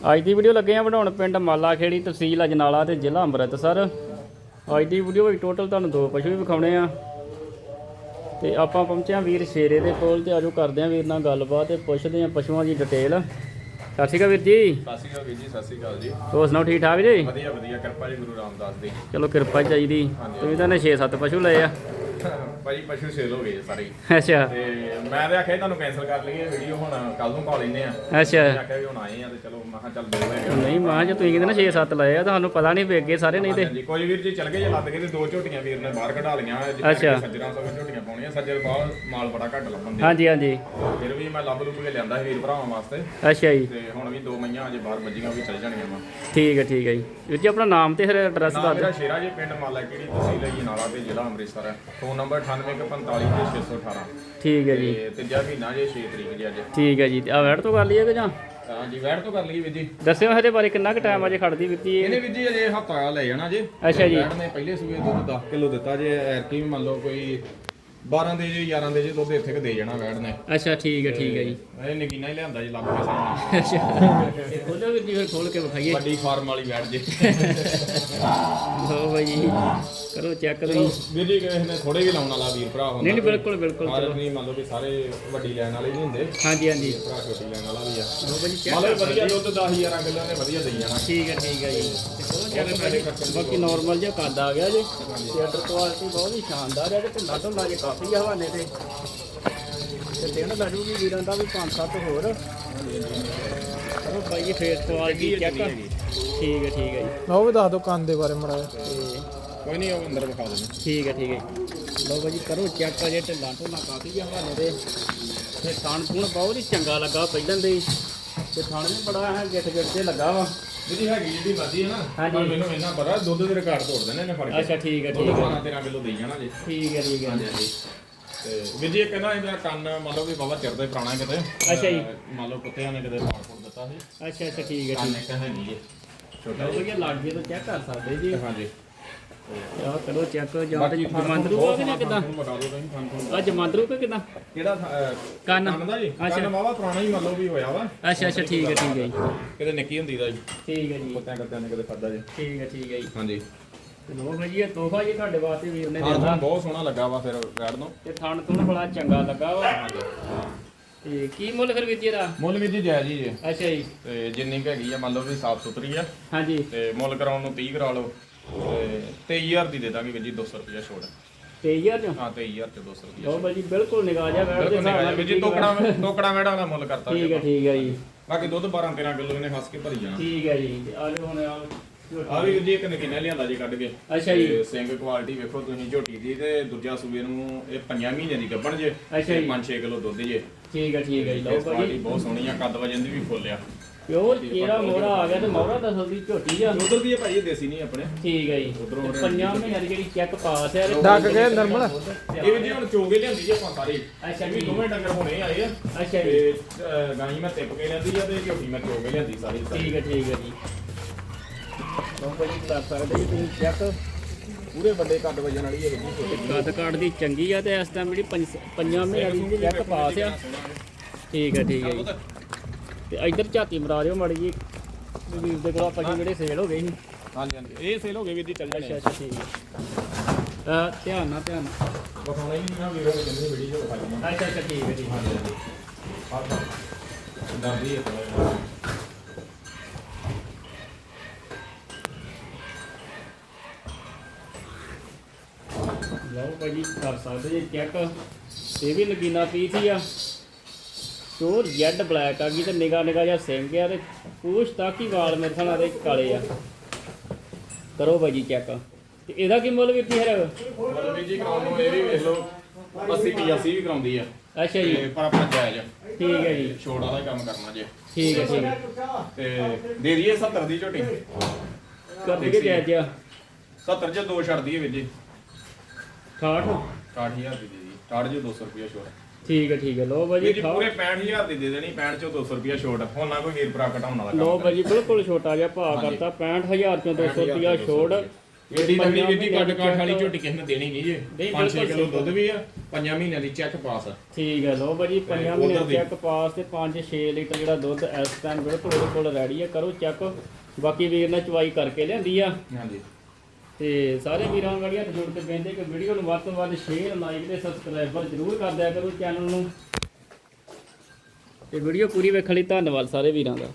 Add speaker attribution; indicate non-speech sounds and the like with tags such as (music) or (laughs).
Speaker 1: ਅੱਜ ਦੀ ਵੀਡੀਓ ਲੱਗੇ ਆ ਬਣਾਉਣ ਪਿੰਡ ਮਾਲਾ ਖੇੜੀ ਤਹਿਸੀਲ ਅਜਨਾਲਾ ਤੇ ਜ਼ਿਲ੍ਹਾ ਅੰਮ੍ਰਿਤਸਰ। ਅੱਜ ਦੀ ਵੀਡੀਓ ਵਿੱਚ ਟੋਟਲ ਤੁਹਾਨੂੰ ਦੋ ਪਸ਼ੂ ਵੀ ਵਿਖਾਉਣੇ ਆ। ਤੇ ਆਪਾਂ ਪਹੁੰਚੇ ਆ ਵੀਰ ਸ਼ੇਰੇ ਦੇ ਕੋਲ ਤੇ ਆਜੋ ਕਰਦੇ ਆ ਵੀਰ ਨਾਲ ਗੱਲਬਾਤ ਤੇ ਪੁੱਛਦੇ ਆ ਪਸ਼ੂਆਂ ਦੀ ਡਿਟੇਲ ਸਤਿ ਸ਼੍ਰੀ ਅਕਾਲ ਵੀਰ ਜੀ।
Speaker 2: ਸਤਿ ਸ਼੍ਰੀ ਅਕਾਲ ਵੀਰ ਜੀ ਸਤਿ ਸ਼੍ਰੀ ਅਕਾਲ ਜੀ।
Speaker 1: ਹੋਰ ਸੁਣਾਓ ਠੀਕ ਠਾਕ ਜੀ?
Speaker 2: ਵਧੀਆ ਵਧੀਆ। ਕਿਰਪਾ ਜੀ ਗੁਰੂ ਰਾਮਦਾਸ ਦੀ।
Speaker 1: ਚਲੋ ਕਿਰਪਾ ਚਾਹੀਦੀ। ਤੁਸੀਂ ਤਾਂ ਨੇ 6-7 ਪਸ਼ੂ ਲਏ ਆ।
Speaker 2: ਭਾਜੀ ਪਸ਼ੂ ਸੇਲ ਹੋ ਗਏ ਸਾਰੇ ਹੀ।
Speaker 1: ਅੱਛਾ।
Speaker 2: ਤੇ ਮੈਂ ਤੇ ਆਖਿਆ ਸੀ ਤੁਹਾਨੂੰ ਕੈਨਸਲ ਕਰ ਲਈਏ ਵੀਡੀਓ ਹੁਣ ਕੱਲ ਨੂੰ ਪਾ ਲੈਨੇ ਆ।
Speaker 1: ਅੱਛਾ।
Speaker 2: ਆਖਿਆ ਵੀ ਹੁਣ ਆਏ ਆ ਤੇ ਚਲੋ ਮੈਂ ਕਿਹਾ ਚੱਲ ਦੋ ਹੈਗੇ
Speaker 1: ਨਹੀਂ ਮਾਂ ਜੇ ਤੁਸੀਂ ਕਹਿੰਦੇ ਨਾ 6-7 ਲਏ ਆ ਤੁਹਾਨੂੰ ਪਤਾ ਨਹੀਂ ਵੀ ਅੱਗੇ ਸਾਰੇ ਨਹੀਂ ਤੇ।
Speaker 2: ਹਾਂਜੀ ਕੋਈ ਵੀਰ ਜੀ ਚੱਲ ਗਏ ਜੇ ਲੱਦ ਗਏ ਤੇ ਦੋ ਝੋਟੀਆਂ ਵੀਰ ਨੇ ਬਾਹਰ ਕਢਾ ਲਈਆਂ ਜਿੱਥੇ
Speaker 1: ਅੱਛਾ।
Speaker 2: ਸੱਜਰਾਂ ਸੌ ਝੋਟੀਆਂ ਪਾਉਣੀਆਂ ਸੱਜਰ ਬਾਹਰ ਮਾਲ ਬੜਾ ਘੱਟ ਲੱਭਣ ਦੇ
Speaker 1: ਹਾਂਜੀ ਹਾਂਜੀ।
Speaker 2: ਫਿਰ ਵੀ ਮੈਂ ਲੱਭ ਲੁੱਭ ਕੇ ਲਿਆਂਦਾ ਸੀ ਵੀਰ ਭਰਾਵਾਂ ਵਾਸਤੇ।
Speaker 1: ਅੱਛਾ ਜੀ।
Speaker 2: ਤੇ ਹੁਣ ਵੀ ਦੋ ਮਈਆਂ ਅਜੇ ਬਾਹਰ ਵੱਜੀਆਂ ਵੀ ਚੱਲ ਜਾਣੀਆਂ ਵਾ।
Speaker 1: ਠੀਕ ਹੈ ਠੀਕ ਹੈ ਜੀ। ਵੀਰ ਜੀ ਆਪਣਾ ਨਾਮ ਤੇ ਫਿਰ ਐਡਰੈਸ
Speaker 2: ਨਾਮ
Speaker 1: ਦੱਸ
Speaker 2: ਮੇਰਾ
Speaker 1: ਦਿਓ
Speaker 2: ਸ਼ੇਰਾ ਜੀ ਪਿੰਡ ਮਾਲਾ ਕਿਹੜੀ ਤਹਿਸੀਲ ਹੈ ਜੀ ਨਾਲਾ ਤੇ ਜ਼ਿਲ੍ਹਾ ਅੰਮ੍ਰਿਤਸਰ ਹੈ। ਫੋਨ ਨੰਬਰ 9845 ਤੇ 618
Speaker 1: ਠੀਕ ਹੈ ਜੀ।
Speaker 2: ਤੇ ਤੀਜਾ ਮਹੀਨਾ ਜੇ 6 ਤਰੀਕ ਜੀ ਅੱਜ।
Speaker 1: ਠੀਕ ਹੈ ਜੀ। ਆ ਵੈਟ ਤੋਂ ਕਰ ਲਈਏ ਕਿ ਜਾਂ?
Speaker 2: ਹਾਂ ਜੀ ਵੈਟ ਤੋਂ ਕਰ ਲਈਏ ਵੀਰ ਜੀ।
Speaker 1: ਦੱਸਿਓ ਇਹਦੇ ਬਾਰੇ ਕਿੰਨਾ ਕੁ ਟਾਈਮ ਅਜੇ ਖੜਦੀ ਵੀਰ ਜੀ ਇਹ?
Speaker 2: ਇਹਨੇ ਵੀਰ ਜੀ ਅਜੇ ਹਫਤਾ ਲੈ ਜਾਣਾ ਜੇ।
Speaker 1: ਅੱਛਾ ਜੀ।
Speaker 2: ਵੈਟ ਨੇ ਪਹਿਲੇ ਸੂਏ ਦੁੱਧ 10 ਕਿਲੋ ਦਿੱਤਾ ਜੇ ਐਰਕੀ ਵੀ ਮੰਨ ਲਓ ਕੋਈ 12 ਦੇ ਜੇ 11 ਦੇ ਜੇ ਦੁੱਧ ਇੱਥੇ ਕੁ ਦੇ ਜਾਣਾ ਵੈਟ ਨੇ।
Speaker 1: ਅੱਛਾ ਠੀਕ ਹੈ ਠੀਕ ਹੈ ਜੀ।
Speaker 2: ਇਹ ਨਗੀਨਾ ਹੀ ਲਿਆਂਦਾ ਜੀ ਲੱਭ ਕੇ ਸਾਹਮਣੇ।
Speaker 1: ਅੱਛਾ। ਇਹ ਖੋਲੋ ਵੀਰ ਜੀ ਫਿਰ ਖੋਲ ਕੇ ਵਿਖਾਈਏ।
Speaker 2: ਵੱਡੀ ਫਾਰਮ ਵਾਲੀ ਵੈਟ ਜੇ। (laughs)
Speaker 1: ਬਾਈ ਜੀ। ਕਰੋ ਚੈੱਕ ਤੁਸੀਂ
Speaker 2: ਵੀਰ ਜੀ ਕਿਸੇ ਨੇ ਥੋੜੇ ਵੀ ਲਾਉਣ ਵਾਲਾ ਵੀਰ ਭਰਾ ਹੁੰਦਾ
Speaker 1: ਨਹੀਂ ਨਹੀਂ ਬਿਲਕੁਲ ਬਿਲਕੁਲ ਚਲੋ
Speaker 2: ਨਹੀਂ ਮੰਨ ਲਓ ਵੀ ਸਾਰੇ ਵੱਡੀ ਲੈਣ ਵਾਲੇ ਨਹੀਂ ਹੁੰਦੇ।
Speaker 1: ਹਾਂਜੀ ਹਾਂਜੀ।
Speaker 2: ਭਰਾ ਛੋਟੀ ਲੈਣ ਵਾਲਾ ਵੀ ਆ।
Speaker 1: ਹੋ ਬਾਈ ਜੀ
Speaker 2: ਮੰਨ
Speaker 1: ਚੈੱਕ
Speaker 2: ਲਓ ਵਧੀਆ ਦੁੱਧ 10000 ਕਿਲੋ ਨੇ ਵਧੀਆ ਦੇਈ ਜਾਣਾ।
Speaker 1: ਠੀਕ ਹੈ ਠੀਕ ਹੈ ਜੀ। ਤੇ ਚਲੋ ਚੈੱਕ ਕਰਾਂਗੇ ਬਾਕੀ ਨਾਰਮਲ ਜਿਹਾ ਕੱਦ ਆ ਗਿਆ ਜੀ। ਆਰਡਰ ਕੁਆਲਿਟੀ ਬਹੁਤ ਹੀ ਸ਼ਾਨਦਾਰ ਹੈ ਤੇ ਢਿੱਲਾ ਢੁੱਲਾ ਜੇ ਕਾਫੀ ਆ ਹਵਾਨੇ ਤੇ। ਤੇ ਦੇਣ ਲੱਗੂਗੀ ਵੀਰਾਂ ਦਾ ਵੀ 5-7 ਹੋਰ। ਚਲੋ ਬਾਈ ਜੀ ਫੇਸ ਕੁਆਲਿਟੀ ਚੈੱਕ ਠੀਕ ਹੈ ਠੀਕ ਹੈ ਜੀ।
Speaker 3: ਉਹ ਵੀ ਦੱਸ ਦਿਓ ਕੰਨ ਦੇ ਬਾਰੇ ਮੜਾ
Speaker 1: ਤੇ
Speaker 2: ਕੋਈ ਨਹੀਂ ਉਹ ਅੰਦਰ ਵਿਖਾ ਦੇਣਾ
Speaker 1: ਠੀਕ ਹੈ ਠੀਕ ਹੈ। ਜੀ। ਲਓ ਬਾਈ ਜੀ ਕਰੋ ਚੈੱਕ ਅਜੇ ਢਿੱਲਾ ਢੁੱਲਾ ਕਾਫੀ ਆ ਹਵਾਨੇ ਤੇ। ਤੇ ਥਣ ਥੁਣ ਬਹੁਤ ਹੀ ਚੰਗਾ ਲੱਗਾ ਪਹਿਲਾਂ ਦੇ ਹੀ। ਤੇ ਥਣ ਵੀ ਬੜਾ ਹੈ ਗਿੱਟ ਗਿੱਟ ਤੇ ਲੱਗਾ ਵਾ।
Speaker 2: ਜਿਹੜੀ ਹੈਗੀ ਜਿਹੜੀ ਵਾਦੀ ਹੈ ਨਾ
Speaker 1: ਹਾਂਜੀ।
Speaker 2: ਪਰ ਮੈਨੂੰ ਇੰਨਾ ਪਤਾ ਦੁੱਧ ਦੇ ਰਿਕਾਰਡ ਤੋੜ ਦੇਣੇ ਨੇ ਫੜ ਕੇ।
Speaker 1: ਅੱਛਾ ਠੀਕ ਹੈ
Speaker 2: ਦੁੱਧ
Speaker 1: ਠੀਕ ਹੈ।
Speaker 2: 12 13 ਕਿਲੋ ਦੇਈ ਜਾਣਾ ਜੀ।
Speaker 1: ਠੀਕ ਹੈ ਠੀਕ ਹੈ।
Speaker 2: ਹਾਂਜੀ ਤੇ ਵੀਰ ਜੀ ਇਹ ਕਹਿੰਦਾ ਇਹਦਾ ਕੰਨ ਮੰਨ ਲਓ ਵੀ ਬਾਬਾ ਚਿਰਦਾ ਹੀ ਪੁਰਾਣਾ ਕਿਤੇ।
Speaker 1: ਅੱਛਾ ਜੀ।
Speaker 2: ਅਹ ਮੰਨ ਲਓ ਕੁੱਤਿਆਂ ਨੇ ਕਿਤੇ ਪਾੜ ਫੋੜ ਦਿੱਤਾ ਸੀ।
Speaker 1: ਅੱਛਾ ਅੱਛਾ ਠੀਕ ਹੈ
Speaker 2: ਕੰਨ ਇੱਕ ਹੈ ਨਹੀਂ ਜੀ। ਛੋਟਾ
Speaker 1: ਲਓ ਭਈਆ ਲਾਗੇ ਤੋਂ ਚੈੱਕ ਕਰ ਸਕਦੇ ਜੀ।
Speaker 2: ਹਾਂਜੀ।
Speaker 1: ਆਹ ਕਰੋ ਚੈੱਕ ਜਾਂ ਤੇ ਜਮਾਂਦਰੂ ਆ ਕਿ ਨਾ ਕਿਦਾਂ?
Speaker 2: ਬਤਾ ਦਿਓ ਤੁਸੀਂ ਕੰਨ ਤੁਹਾਨੂੰ
Speaker 1: ਆ ਜਮਾਂਦਰੂ ਕਿ ਕਿਦਾਂ
Speaker 2: ਕਿਹੜਾ ਅਹ,
Speaker 1: ਕੰਨ।
Speaker 2: ਕੰਨ ਦਾ ਜੀ?
Speaker 1: ਅੱਛਾ।
Speaker 2: ਕੰਨ ਵਾਵਾ ਪੁਰਾਣਾ ਹੀ ਮੰਨ ਲਓ ਵੀ ਹੋਇਆ ਵਾ।
Speaker 1: ਅੱਛਾ ਅੱਛਾ ਠੀਕ ਹੈ ਠੀਕ ਹੈ ਜੀ।
Speaker 2: ਕਿਤੇ ਨਿੱਕੀ ਹੁੰਦੀ ਦਾ ਜੀ।
Speaker 1: ਠੀਕ ਹੈ ਜੀ।
Speaker 2: ਕੁੱਤਿਆਂ ਕੱਤਿਆਂ ਨੇ ਕਿਤੇ ਖਾਦਾ ਜੀ।
Speaker 1: ਠੀਕ ਹੈ ਠੀਕ ਹੈ ਜੀ।
Speaker 2: ਹਾਂਜੀ।
Speaker 1: ਤੇ ਲੋ ਭਈਆ ਤੋਹਫਾ ਜੀ ਤੁਹਾਡੇ ਵਾਸਤੇ ਵੀਰ ਨੇ
Speaker 2: ਹਾਂ
Speaker 1: ਦਿੱਤਾ
Speaker 2: ਬਹੁਤ ਸੋਹਣਾ ਲੱਗਾ ਵਾ ਫਿਰ ਰੈਡ ਨੂੰ।
Speaker 1: ਤੇ ਥਣ ਤੁਣ ਬੜਾ ਚੰਗਾ ਲੱਗਾ ਵਾ। ਤੇ ਕੀ ਮੁੱਲ ਫਿਰ ਵੀਰ ਜੀ ਦਾ
Speaker 2: ਮੁੱਲ ਵੀ ਜੀ ਜਾਇਜ਼ ਹੀ ਜੀ
Speaker 1: ਅੱਛਾ ਜੀ।
Speaker 2: ਤੇ ਜਿੰਨੀ ਕੁ ਹੈਗੀ ਆ ਮੰਨ ਲਓ ਵੀ ਸਾਫ਼ ਸੁਥਰੀ ਆ।
Speaker 1: ਹਾਂਜੀ।
Speaker 2: ਤੇ ਮੁੱਲ ਕਰਾਉਣ ਨੂੰ 30 ਕਰਾ ਲਓ। ਤੇ 23000 ਦੀ ਦੇ ਦਾਂਗੇ ਵੀਰ ਜੀ 200 ਰੁਪਏ ਛੋੜ
Speaker 1: 23000 ਚੋਂ
Speaker 2: ਹਾਂ 23000 ਤੇ 200 ਰੁਪਏ
Speaker 1: ਲੋ ਭਾਈ ਜੀ ਬਿਲਕੁਲ ਨਿਗਾਹ ਜਾ ਬੈਠ ਦੇ
Speaker 2: ਬਿਲਕੁਲ
Speaker 1: ਹਿਸਾਬ
Speaker 2: ਨਿਕਲ
Speaker 1: ਨਾਲ
Speaker 2: ਵੀਰ ਜੀ ਟੋਕੜਾ ਟੋਕੜਾ ਮੇੜਾ ਦਾ ਮੁੱਲ ਕਰਤਾ
Speaker 1: ਠੀਕ ਹੈ। ਠੀਕ ਹੈ ਜੀ।
Speaker 2: ਬਾਕੀ ਦੁੱਧ 12 13 ਕਿਲੋ ਇਹਨੇ ਹੱਸ ਕੇ ਭਰੀ ਜਾਣਾ।
Speaker 1: ਠੀਕ ਹੈ ਜੀ। ਆ ਲਓ ਹੁਣ ਆ
Speaker 2: ਆ ਵੀ ਜੀ ਇੱਕ ਨਗੀਨਾ ਲਿਆਂਦਾ ਜੀ ਕੱਢ ਕੇ।
Speaker 1: ਅੱਛਾ ਜੀ।
Speaker 2: ਸਿੰਘ ਕੁਆਲਿਟੀ ਵੇਖੋ ਤੁਸੀਂ ਝੋਟੀ ਦੀ ਤੇ ਦੂਜਾ ਸੂਬੇ ਨੂੰ ਇਹ 5 ਮਹੀਨੇ ਦੀ ਗੱਭਣ ਜੇ।
Speaker 1: ਅੱਛਾ ਜੀ।
Speaker 2: 5-6 ਕਿਲੋ ਦੁੱਧ ਜੇ।
Speaker 1: ਠੀਕ ਹੈ ਠੀਕ ਹੈ ਜੀ। ਲਓ ਭਾਈ
Speaker 2: ਬਹੁਤ ਸੋਹਣੀ ਆ ਕੱਦ ਵਜਨ ਦੀ ਵੀ ਫੁੱਲ ਆ।
Speaker 1: ਪਿਓਰ ਕਿਹੜਾ ਮੋਹਰਾ ਆ ਗਿਆ ਤੇ ਮੋਹਰਾ ਦਸਲ ਦੀ ਝੋਟੀ ਆ।
Speaker 2: ਉਧਰ ਦੀ ਭਾਈ ਇਹ ਦੇਸੀ ਨਹੀਂ ਆਪਣੇ।
Speaker 1: ਠੀਕ ਹੈ ਜੀ।
Speaker 2: ਉੱਧਰੋਂ
Speaker 1: ਤੇ ਪੰਜਾਂ ਮਹੀਨਿਆਂ ਦੀ ਜਿਹੜੀ ਚੈੱਕ ਪਾਸ ਹੈ ਤੇ
Speaker 3: ਡੱਕ ਗਏ ਨਰਮਲ
Speaker 2: ਇਹ ਵੀ ਜੀ ਹੁਣ ਚੋਗੇ ਲਿਆਂਦੀ ਜੀ ਆਪਾਂ ਸਾਰੇ।
Speaker 1: ਅੱਛਾ
Speaker 2: ਵੀ
Speaker 1: ਜੀ।
Speaker 2: ਦੋਵੇਂ ਡੰਗਰ ਹੋਣੇ ਆਏ ਆ।
Speaker 1: ਅੱਛਾ ਜੀ।
Speaker 2: ਤੇ ਅਹ, ਗਾਈ ਮੈਂ ਟਿਪ ਕੇ ਲਿਆਂਦੀ ਆ ਤੇ ਝੋਟੀ ਮੈਂ ਚੋਗੇ ਲਿਆਂਦੀ ਸਾਰੀ।
Speaker 1: ਠੀਕ ਹੈ ਠੀਕ ਹੈ ਜੀ। ਭਾਈ ਜੀ ਕਰ ਸਕਦੇ ਜੀ ਤੁਸੀਂ ਚੈੱਕ
Speaker 2: ਪੂਰੇ ਵੱਡੇ ਕੱਦ ਵਜਨ ਵਾਲੀ ਹੈ ਜੀ ਛੋਟੀ
Speaker 1: ਕੱਦ ਕਾਠ ਦੀ ਚੰਗੀ ਆ ਤੇ ਇਸ ਟਾਈਮ ਜਿਹੜੀ ਪੰਜ- ਪੰਜਾਂ ਮਹੀਨਿਆਂ ਦੀ ਚੈੱਕ ਪਾਸ ਆ। ਠੀਕ ਹੈ ਠੀਕ ਹੈ ਜੀ। ਤੇ ਇੱਧਰ ਝਾਤੀ ਮਰਾ ਦਿਓ ਮਾੜੀ ਜੀ ਵੀਰ ਦੇ ਕੋਲ ਆਪਾਂ ਜਿਹੜੇ ਸੇਲ ਹੋ ਗਏ ਸੀ।
Speaker 2: ਹਾਂਜੀ ਹਾਂਜੀ। ਇਹ ਸੇਲ ਹੋ ਗਏ ਵੀਰ ਜੀ ਚੱਲ
Speaker 1: ਅੱਛਾ
Speaker 2: ਜਾਣੇ
Speaker 1: ਅੱਛਾ ਠੀਕ ਹੈ। ਅਹ ਧਿਆਨ ਨਾਲ ਧਿਆਨ ਨਾਲ।
Speaker 2: ਬਖਾਉਣਾ ਹੀ ਨਹੀਂ ਨਾ ਵੀਰੋ ਨੇ ਕਹਿੰਦੇ ਵੀਡੀਓ ਦਿਖਾ ਦੇਣਾ
Speaker 1: ਅੱਛਾ ਅੱਛਾ ਠੀਕ ਹੈ
Speaker 2: ਹਾਂਜੀ ਹਾਂਜੀ। ਹੈ।
Speaker 1: ਲਓ ਜੀ ਕਰ ਸਕਦੇ ਜੀ ਚੈੱਕ ਇਹ ਵੀ ਨਗੀਨਾ ਪੀਸ ਹੀ ਆ। ਚੋਰ ਜੈਡ ਬਲੈਕ ਆ ਗਈ ਤੇ ਨਿਗਾ ਨਿਗਾ ਜਿਹਾ ਸਿੰਘ ਆ ਤੇ ਪੂਛ ਤੱਕ ਹੀ ਵਾਲ ਮੇਰੇ ਸਾਹਮਣੇ ਦੇ ਕਾਲੇ ਆ। ਕਰੋ ਭਾਈ ਜੀ ਚੈੱਕ ਤੇ ਇਹਦਾ ਕੀ ਮੁੱਲ ਵੀ ਹੈ
Speaker 2: ਮਤਲਬ ਵੀਰ ਜੀ ਕਰਾਉਣ ਨੂੰ ਇਹ ਵੀ ਵੇਖ ਲਓ 80 85 ਵੀ ਕਰਾਉਂਦੀ ਆ।
Speaker 1: ਅੱਛਾ ਜੀ।
Speaker 2: ਤੇ ਪਰ ਆਪਣਾ ਜਾਇਜ਼ ਆ।
Speaker 1: ਠੀਕ ਹੈ ਜੀ।
Speaker 2: ਛੋੜ ਵਾਲਾ ਹੀ ਕੰਮ ਕਰਨਾ ਜੇ।
Speaker 1: ਠੀਕ ਹੈ ਠੀਕ ਹੈ
Speaker 2: ਤੇ ਦੇ ਦਈਏ 70 ਦੀ ਝੋਟੀ।
Speaker 1: ਕਰ ਦਈਏ ਜੈ ਜਿਆ
Speaker 2: 70 ਚ ਦੋ ਛੱਡ ਦਈਏ ਵੀਰ ਜੀ।
Speaker 1: 68
Speaker 2: 60000 ਦੀ ਦੇ ਦੀ 60 ਚ 200 ਰੁਪਏ ਛੋੜ
Speaker 1: ਠੀਕ ਹੈ ਠੀਕ ਹੈ। ਲਓ ਭਾਈ
Speaker 2: ਵੀਰ
Speaker 1: ਜੀ
Speaker 2: ਪੂਰੇ 65000 ਦੀ ਦੇ ਦੇਣੀ 65 ਚੋਂ 200 ਰੁਪਏ ਛੋੜ ਹੁਣ ਨਾ ਕੋਈ ਵੀਰ ਭਰਾ ਘਟਾਉਣ ਵਾਲਾ
Speaker 1: ਲਓ
Speaker 2: ਕੰਮ
Speaker 1: ਭਾਈ ਜੀ ਬਿਲਕੁਲ ਛੋਟਾ ਜਿਹਾ ਭਾਅ
Speaker 2: ਹਾਂਜੀ।
Speaker 1: ਕਰਤਾ 65000 ਚੋਂ 200 ਰੁਪਿਆ ਛੋੜ
Speaker 2: ਏਡੀ ਤਗੜੀ ਵੀਰ ਜੀ ਕੱਟ ਕਾਠ ਵਾਲੀ ਝੋਟੀ ਕਿਸੇ ਨੇ ਦੇਣੀ ਨਹੀਂ ਜੇ।
Speaker 1: ਨਹੀਂ,
Speaker 2: 5-6
Speaker 1: ਬਿਲਕੁਲ
Speaker 2: ਕਿਲੋ ਦੁੱਧ ਵੀ ਆ ਪੰਜਾਂ ਮਹੀਨਿਆਂ ਦੀ ਚੈੱਕ ਪਾਸ ਆ।
Speaker 1: ਠੀਕ ਹੈ ਲੋ ਭਾਜੀ ਪੰਜਾਂ
Speaker 2: ਉੱਧਰ
Speaker 1: ਮਹੀਨੇ
Speaker 2: ਦੀ।
Speaker 1: ਚੈੱਕ ਪਾਸ ਤੇ 5-6 ਲੀਟਰ ਜਿਹੜਾ ਦੁੱਧ ਇਸ ਟਾਈਮ ਬਿਲਕੁਲ ਉਹਦੇ ਕੋਲ ਰੈਡੀ ਹੈ ਕਰੋ ਚੈੱਕ। ਬਾਕੀ ਵੀਰ ਨੇ ਚਵਾਈ ਕਰਕੇ ਲਿਆਂਦੀ ਆ।
Speaker 2: ਹਾਂਜੀ।
Speaker 1: ਤੇ ਸਾਰੇ ਵੀਰਾਂ ਨੂੰ ਗੜੀਆਂ ਜੁੜ ਕੇ ਬੇਨਤੀ ਕਿ ਵੀਡੀਓ ਨੂੰ ਵੱਧ ਤੋਂ ਵੱਧ ਸ਼ੇਅਰ ਲਾਈਕ ਤੇ ਸਬਸਕ੍ਰਾਈਬਰ ਜ਼ਰੂਰ ਕਰ ਦਿਆ ਕਰੋ ਚੈਨਲ ਨੂੰ। ਤੇ ਵੀਡੀਓ ਪੂਰੀ ਵੇਖਣ ਲਈ ਧੰਨਵਾਦ ਸਾਰੇ ਵੀਰਾਂ ਦਾ।